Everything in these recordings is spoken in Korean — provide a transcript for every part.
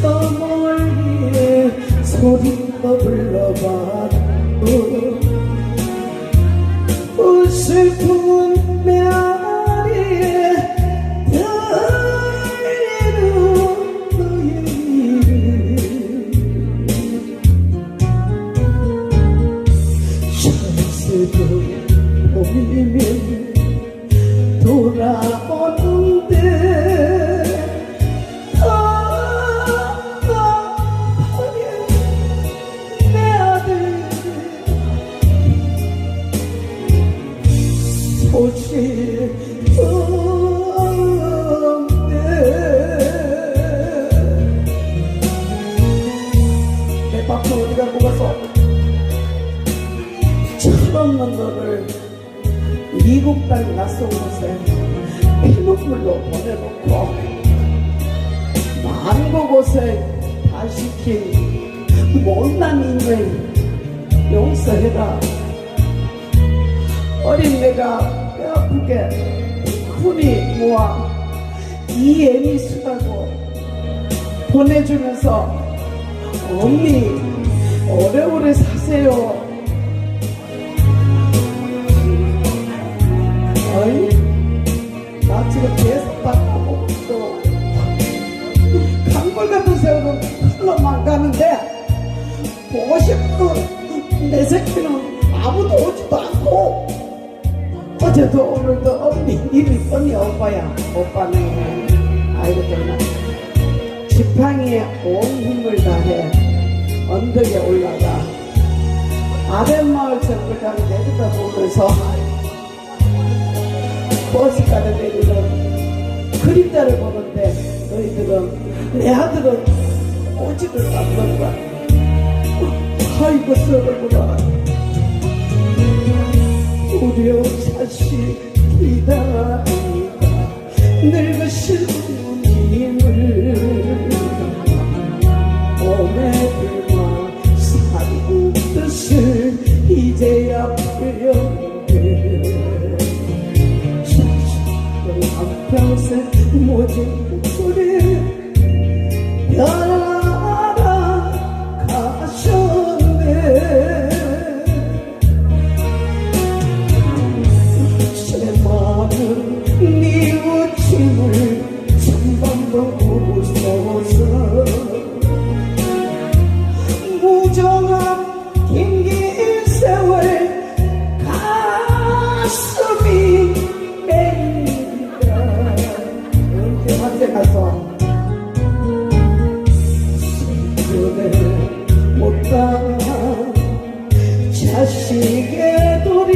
저 멀리에 소리가 불러봐도 그 슬픈 미국 땅 낯선 곳에 피눈물로 보내놓고 많은 곳에 다 시킨 못난 인생 용서해라. 어린 내가 뼈 아프게 군이 모아 이 애미 수다고 보내주면서 언니 오래오래 사세요 지금 계속 받고 또 강골 같은 세월은 흘러만 가는데 보고 싶은 내 새끼는 아무도 오지도 않고. 어제도 오늘도 언니 이리 언니 오빠야. 오빠는 정말. 지팡이에 온 힘을 다해 언덕에 올라가 아랫마을 정거장을 내리다 버스가를 내리는 그림자를 보는데 너희들은 내 아들은 오지를 않는 거야. 아이고 서러구나. 우리 자식 기다리다. 늙으신 님을 들마 사는 뜻을 이제야 배웠네 자식들 한 자식의 돌이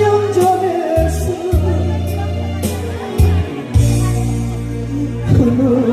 영전에서 그렇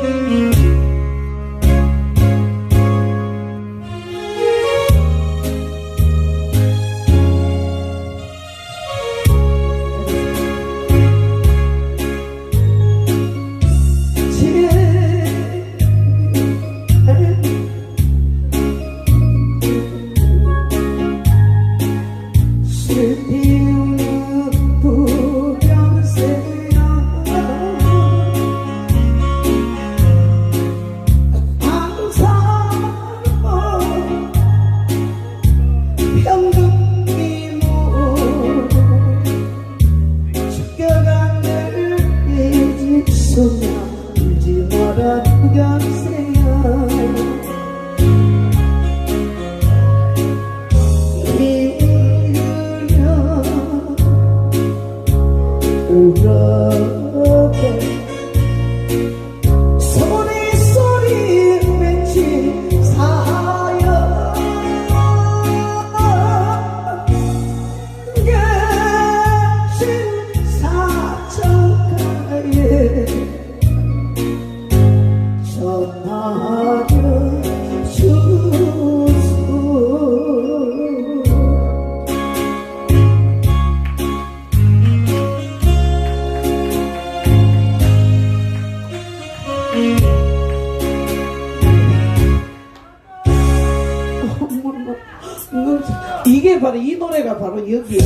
Música 있었나 울지 마라 감세야 이리려 울어 바로 이 노래가 바로 여기